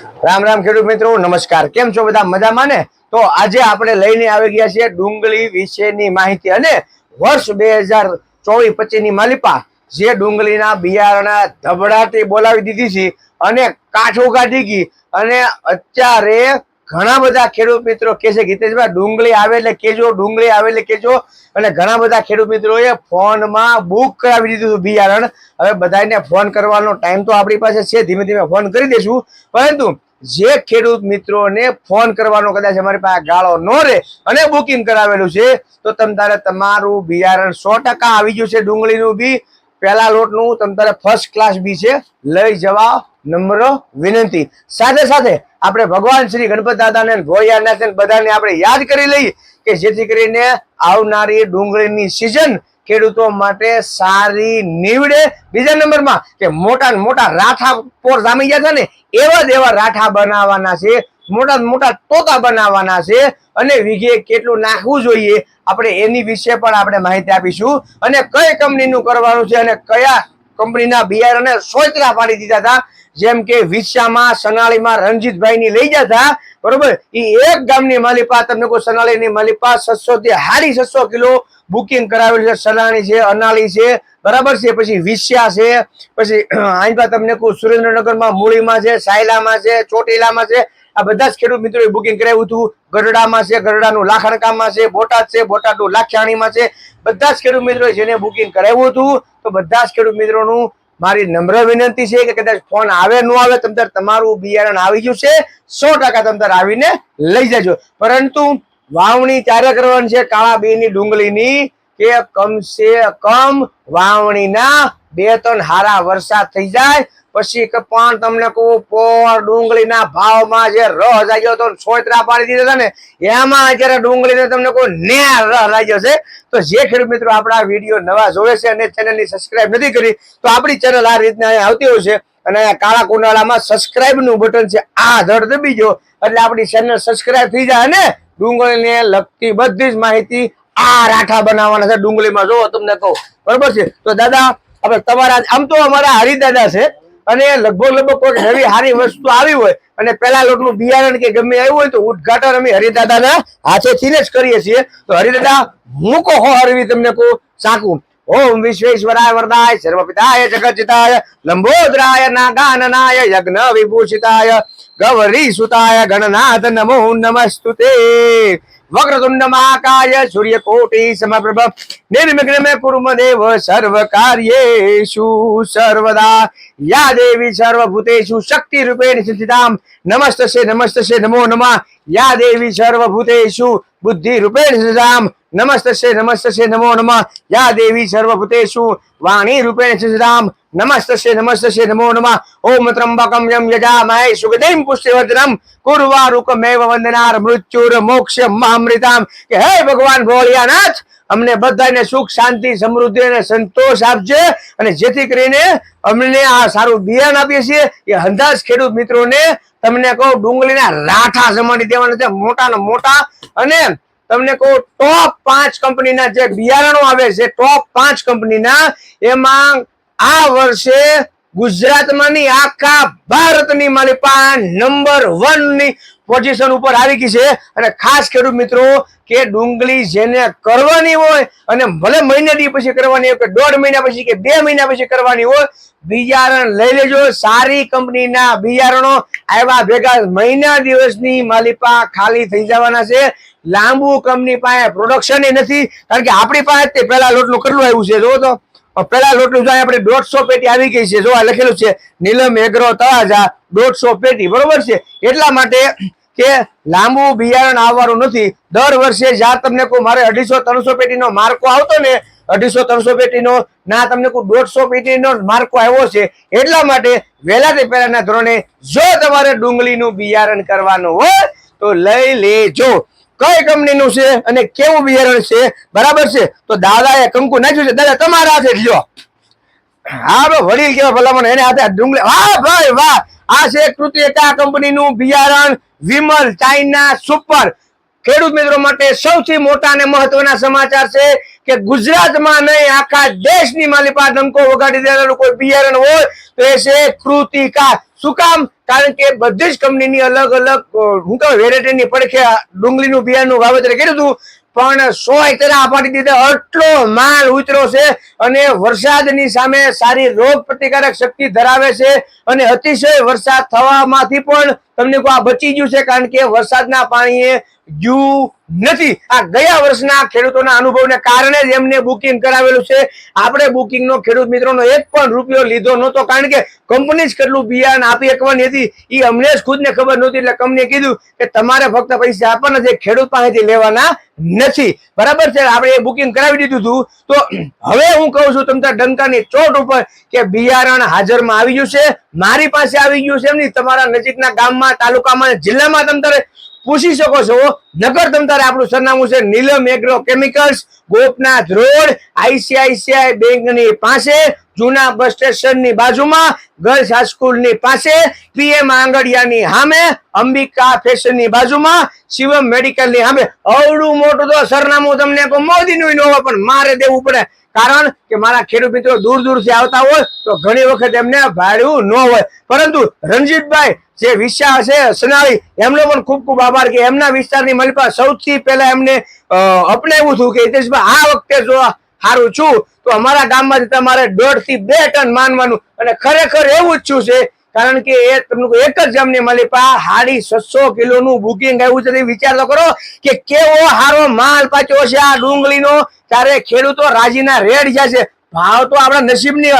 રામ રામ ખેડૂત મિત્રો, નમસ્કાર. કેમ છો બધા? મજામાં ને? તો આજે આપણે લઈને આવી ગયા છીએ ડુંગળી વિશેની માહિતી અને વર્ષ બે હજાર ચોવીસ પચીસની માલિપા, જે ડુંગળીના બિયારણા ધબડાટી બોલાવી દીધી છે અને કાઠું કાઢી ગઈ અને અત્યારે ઘણા બધા ખેડૂત મિત્રો કે છે, ગીતેશભાઈ, ડુંગળી આવે એટલે કેજો ડુંગળી આવે એટલે કેજો અને ઘણા બધા ખેડૂત મિત્રોએ ફોનમાં બુક કરાવી દીધું હતું બિયારણ. હવે બધાને ફોન કરવાનો ટાઈમ તો આપણી પાસે છે, ધીમે ધીમે ફોન કરી દઈશું પરંતુ જે ખેડૂત મિત્રોને ફોન કરવાનો કદાચ અમારી પાસે ગાળો ન રહે અને બુકિંગ કરાવેલું છે, તો તમ તારે તમારું બિયારણ સો ટકા આવી ગયું છે, ડુંગળીનું બી. પહેલા લોટનું તમ તમારે ફર્સ્ટ ક્લાસ બી છે. લઈ જવા નમ્ર વિનંતી. સાથે સાથે આપણે ભગવાન શ્રી ગણપત દાદાને ભોળિયાનાથને બધાને આપણે યાદ કરી લઈએ કે જેથી કરીને આવનારી ડુંગળીની સિઝન ખેડૂતો માટે સારી નીવડે. બીજા નંબરમાં કે મોટા મોટા રાઠા પોર જામી ગયા છે ને એવા જ એવા રાઠા બનાવવાના છે. મોટા મોટા તોતા બનાવવાના છે. અને વીઘે કેટલું નાખવું જોઈએ આપણે એની વિશે પણ આપણે માહિતી આપીશું. અને કઈ કંપનીનું કરવાનું છે અને કયા કંપનીના બિયારણને સોચરા પાડી દીધા હતા. જેમ કે વિશ્યામાં સનાળીમાં રણજીતભાઈ ની લઈ જતા બરોબર? એ એક ગામની માલિપા, તમને કોઈ સનાળીની માલિપા છસો થી હાડી છસો કિલો બુકિંગ કરાવેલું છે. સનાળી છે, અનાળી છે, બરાબર છે. પછી વિશ્યા છે, પછી અહીં તમને કહું સુરેન્દ્રનગરમાં, મૂળીમાં છે, સાયલામાં છે, ચોટીલામાં છે આ બધા જ ખેડૂત મિત્રોએ બુકિંગ કરાવ્યું હતું. ગરડામાં છે, ગરડાનું લાખણકામાં છે, બોટાદ છે, બોટાદનું લાખાણીમાં છે. બધા જ ખેડૂત મિત્રોએ જેને બુકિંગ કરાવ્યું હતું, તો બધા જ ખેડૂત મિત્રોનું મારી નમ્ર વિનંતી છે કે કદાચ ફોન આવે, ન આવે, તમ તમારું બિયારણ આવી ગયું છે, સો ટકા તમ તાર આવીને લઈ જજો. પરંતુ વાવણી ત્યારે કરવાની છે કાળા બેની ડુંગળીની કે કમસે કમ વાવણીના બે ત્રણ હારા વરસાદ થઈ જાય પછી પણ તમને કહું, પોર ડુંગળીના ભાવમાં જે રહ જાગ્યો તો સોયત્રા પાડી દીધા હતા ને, એમાં અત્યારે ડુંગળીને તમને કોઈ ને રહ લાગ્યો છે. તો જે ખેડૂત મિત્રો આપણા વીડિયો નવા જોવે છે અને ચેનલની સબસ્ક્રાઇબ નથી કરી, તો આપણી ચેનલ આ રીતના આવતી હોય છે અને કાળા કુંડાળામાં સબસ્ક્રાઇબનું બટન છે, આ ધડ દબી જો એટલે આપણી ચેનલ સબસ્ક્રાઇબ થઈ જાય અને ડુંગળીને લગતી બધી જ માહિતી આ રાઠા બનાવવાના છે ડુંગળીમાં. જોવો તમને કહું, બરોબર છે? તો દાદા આપણે તમારા, આમ તો અમારા હરિદાદા છે અને લગભગ લગભગ કોઈ નવી સારી વસ્તુ આવી હોય, અને પેલા લોટનું બિયારણ કે ગમે આવ્યું હોય તો ઉદઘાટન અમે હરિદાદાના હાથેથી જ કરીએ છીએ. તો હરિદાદા, હો હરવી તમને કહું, સાકું. ઓમ વિશ્વેશ્વરાય વરદાય, સર્વપિતાય જગજિતાય લંબોદરાય, નાગાનનાય યજ્ઞ વિભૂષિતાય ગૌરી સુતાય, ગણનાથ નમો નમસ્તુતે. વક્રતુંડ મહાકાય સૂર્યકોટી સમપ્રભ નિર્વિઘ્ન મે કુર્મ દેવ સર્વ કાર્યેષુ સર્વદા યા દેવી સર્વભૂતેષુ શક્તિ રૂપેણ સ્થિતામ નમસ્તે નમસ્તે નમો નમઃ યા દેવી સર્વભૂતેષુ બુદ્ધિ રૂપેણ સિદ્ધિતામ નમસ્તસે નમસ્તસે નમો નમ. યા દેવી સર્વભૂતેષુ વાણી રૂપેણ સિદ્ધિતામ નમસ્તસે નમસ્તસે નમો નમ. ઓમ ત્રંબકમ યમ યજામહે સુગંધિમ પુષ્ટિવર્ધનમ કુર્વારુકમેવ વંદનાર મૃત્યુર મોક્ષ મહામૃતામ કે હે ભગવાન ભોળિયાનાથ, અમને બધાને સુખ, શાંતિ, સમૃદ્ધિ અને સંતોષ આપજે. અને જેથી કરીને અમને આ સારું બિયારણ આપીએ છીએ. એ અંદાજ ખેડૂત મિત્રોને તમને કહું, ડુંગળીના રાઠા જમાડી દેવાના છે મોટા મોટા. અને તમને કહું ટોપ પાંચ કંપનીના જે બિયારણો આવે છે ટોપ પાંચ કંપનીના, એમાં આ વર્ષે ગુજરાતમાં ની આખા ભારતની માલિપા નંબર વનની પોઝિશન ઉપર આવી ગઈ છે. અને ખાસ ખેડૂત મિત્રો, કે ડુંગળી જેને કરવાની હોય, અને ભલે મહિના દી પછી કરવાની હોય, કે દોઢ મહિના પછી કે બે મહિના પછી કરવાની હોય, બિયારણ લઈ લેજો. સારી કંપનીના બિયારણો આવ્યા ભેગા મહિના દિવસની માલિપા ખાલી થઈ જવાના છે. લાંબુ કંપની પાસે પ્રોડક્શન નથી, કારણ કે આપણી પાસે તે પેલા લોટનું કેટલું આવ્યું છે જો તો. પેલા લોટલું જાય આપણે દોઢસો પેટી આવી ગઈ છે. જો આ લખેલું છે, નીલમ એગ્રો તળાજા, દોઢસો પેટી, બરોબર છે. એટલા માટે કે લાંબુ બિયારણ આવવાનું નથી. દર વર્ષે જ્યાં તમને કોઈ મારે અઢીસો, ત્રણસો પેટીનો માર્કો આવતો ને, અઢીસો, ત્રણસો પેટીનો, ના તમને કોઈ દોઢસો પેટીનો માર્કો આવ્યો છે, એટલા માટે વહેલાથી પહેલાના ધોરણે જો તમારે ડુંગળીનું બિયારણ કરવાનું હોય, તો લઈ લેજો. કઈ કંપનીનું છે અને કેવું બિયારણ છે? બરાબર છે? તો દાદાએ કંકુ નાખ્યું છે. દાદા, તમારા હાથે લ્યો. હા વડીલ કેવા ભલામણ, એને હાથે ડુંગળી વાહ ભાઈ, વાહ! આ છે કૃતિ એકા કંપનીનું બિયારણ વિમલ ચાઇના સુપર. ખેડૂત મિત્રો માટે સૌથી મોટા અને મહત્વના સમાચાર છે કે ગુજરાતમાં નહીં, આખા દેશની માલિપા ધમકો વગાડી દેનારું કોઈ બિયારણ હોય તો એ છે કૃતિકા. શું કામ? કારણ કે બધી જ કંપનીની અલગ અલગ હું તો વેરાયટીની પડખે ડુંગળીનું બિયારણનું વાવેતર કર્યું હતું. પણ સો હેક્ટર પાડી દીધે. આટલો માલ ઉતરો છે અને વરસાદની સામે સારી રોગ પ્રતિકારક શક્તિ ધરાવે છે અને અતિશય વરસાદ થવામાંથી પણ તમને કહું આ બચી ગયું છે? કારણ કે વરસાદના પાણીએ ગયું નથી. આ ગયા વર્ષના ખેડૂતોના અનુભવને કારણે જ એમને બુકિંગ કરાવેલું છે. આપણે બુકિંગનો ખેડૂત મિત્રોનો એક પણ રૂપિયો લીધો નહોતો, કારણ કે કંપની જ કેટલું બિયારણ આપી શકવાની હતી. એ અમને જ ખુદને ખબર નહોતી, એટલે કંપનીએ કીધું કે તમારે ફક્ત પૈસા આપવાના છે, ખેડૂત પાસેથી લેવાના નથી. બરાબર છે? આપણે એ બુકિંગ કરાવી દીધું હતું. તો હવે હું કહું છું તમને ડંકાની ચોટ ઉપર કે બિયારણ હાજરમાં આવી ગયું છે. મારી પાસે આવી ગયું છે એમ નહીં. તમારા નજીકના ગામમાં, તાલુકામાં, જિલ્લામાં તમે પૂછી શકો છો. નગર તમતારે આપણું સરનામું છે Neelam agro chemicals, Gopnath road, ICICI બેંકની પાસે, જૂના બસ સ્ટેશનની બાજુમાં, ગર્લ્સ હાઈસ્કૂલની પાસે, પીએમ આંગડિયાની સામે, અંબિકા ફેશનની બાજુમાં, શિવમ મેડિકલની સામે. અવડું મોટું તો સરનામું તમને મોદીનું ન હોય, પણ મારે દેવું પડે. કારણ કે મારા ખેડૂત મિત્રો દૂર દૂરથી આવતા હોય તો ઘણી વખત એમને ભાડ્યું ન હોય. પરંતુ રણજીતભાઈ જે વિશાળ છે, સનાળી, એમનો પણ ખૂબ ખૂબ આભાર કે એમના વિસ્તારની મલિપા સૌથી પહેલા એમને અપનાવ્યું હતું કે હિતેશભાઈ, આ વખતે જો સારું છું, તો અમારા ગામમાંથી તમારે દોઢથી બે ટન માનવાનું અને ખરેખર એવું જ છું છે કારણ કે એ તમને એક જ જમની મળી પા હાડી છસો કિલો નું બુકિંગ આવ્યું છે વિચાર તો કરો કે કેવો હારો માલ પાછો છે આ ડુંગળીનો. ત્યારે ખેડૂતો રાજીના રેડ છે. ભાવ તો આપણા નસીબની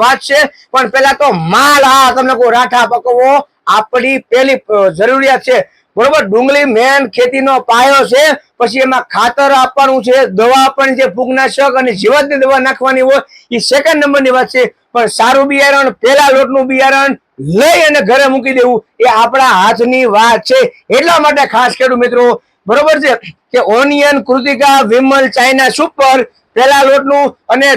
વાત છે, પણ પેલા તો માલ આ તમને કોઈ રાઠા પકવવો આપણી પેલી જરૂરિયાત છે. બરોબર, ડુંગળી મેન ખેતીનો પાયો છે, પછી એમાં ખાતર આપવાનું છે, દવા પણ છે ફૂગનાશક અને જીવાતની દવા નાખવાની હોય એ સેકન્ડ નંબરની વાત છે. પણ સારું બિયારણ, પેલા લોટનું બિયારણ લઈ અને ઘરે મૂકી દેવું એ આપણા હાથની વાત છે. એટલા માટે ખાસ ખેડૂત મિત્રો, બરોબર છે કે onion, Krutika, Vimal, China super, પેલા લોટનું અને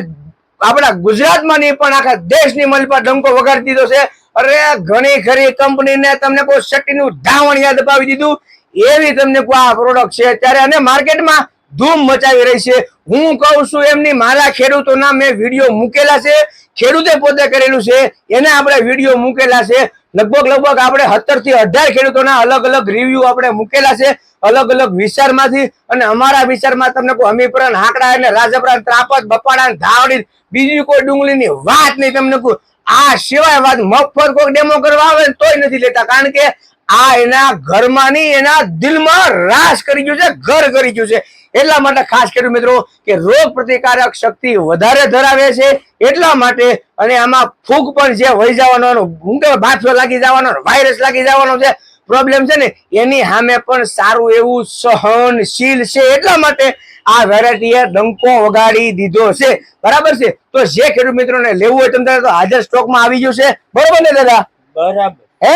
આપણા ગુજરાતમાં નહીં, પણ આખા દેશની મલ પર ડંકો વગાડી દીધો છે. અરે, ઘણી ખરી કંપનીને તમને કોઈ શક્તિનું ધાવણ યાદ અપાવી દીધું? એવી તમને કોઈ આ પ્રોડક્ટ છે અત્યારે અને માર્કેટમાં ધૂમ મચાવી રહી છે. હું કહું છું, એમની મારા ખેડૂતોના મેં વીડિયો મૂકેલા છે. ખેડૂતે પોતે કરેલું છે, એના આપણે વીડિયો મૂકેલા છે. લગભગ લગભગ આપણે સત્તરથી અઢાર ખેડૂતોના અલગ અલગ રિવ્યુ આપણે મૂકેલા છે, અલગ અલગ વિસ્તારમાંથી અને અમારા વિસ્તારમાં તમને કોઈ હમીપુરા હાકડા અને રાજપરા ને ત્રાપત બપાડા ધાવડી, બીજી કોઈ ડુંગળીની વાત નહીં તમને કહું. આ સિવાય વાત મફત કોઈ ડેમો કરવા આવે તોય નથી લેતા. કારણ કે આ એના ઘરમાં એના દિલમાં રાસ કરી ગયું છે, ઘર કરી ગયું છે. એટલા માટે ખાસ કર્યું મિત્રો કે રોગ પ્રતિકારક શક્તિ વધારે ધરાવે છે એટલા માટે અને આમાં ફૂગ પણ જે વહી જવાનો હું કે બાથો લાગી જવાનો વાયરસ લાગી જવાનો છે પ્રોબ્લેમ છે ને એની સામે પણ સારું એવું સહનશીલ છે. એટલા માટે આ વેરાયટીએ ડંકો વગાડી દીધો છે. બરાબર છે? તો જે ખેડૂત મિત્રોને લેવું હોય તમને તો હાજર સ્ટોકમાં આવી ગયું છે. બરોબર ને દાદા? બરાબર. હે?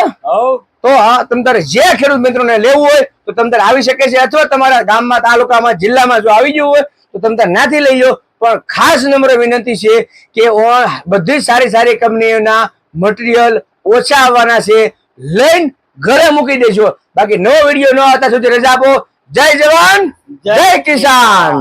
તો હા તમ જે ખેડૂત મિત્રોને લેવું હોય તો તમ તારે આવી શકે છે. અથવા તમારા ગામમાં તાલુકામાં જિલ્લામાં જો આવી ગયું હોય તો તમ નાથી લઈ લો. પણ ખાસ નમ્ર વિનંતી છે કે બધી સારી સારી કંપનીઓના મટીરિયલ ઓછા આવવાના છે. લઈને ઘરે મૂકી દેજો. બાકી નવો વીડિયો ન આવતા સુધી રજા આપો. જય જવાન જય કિસાન.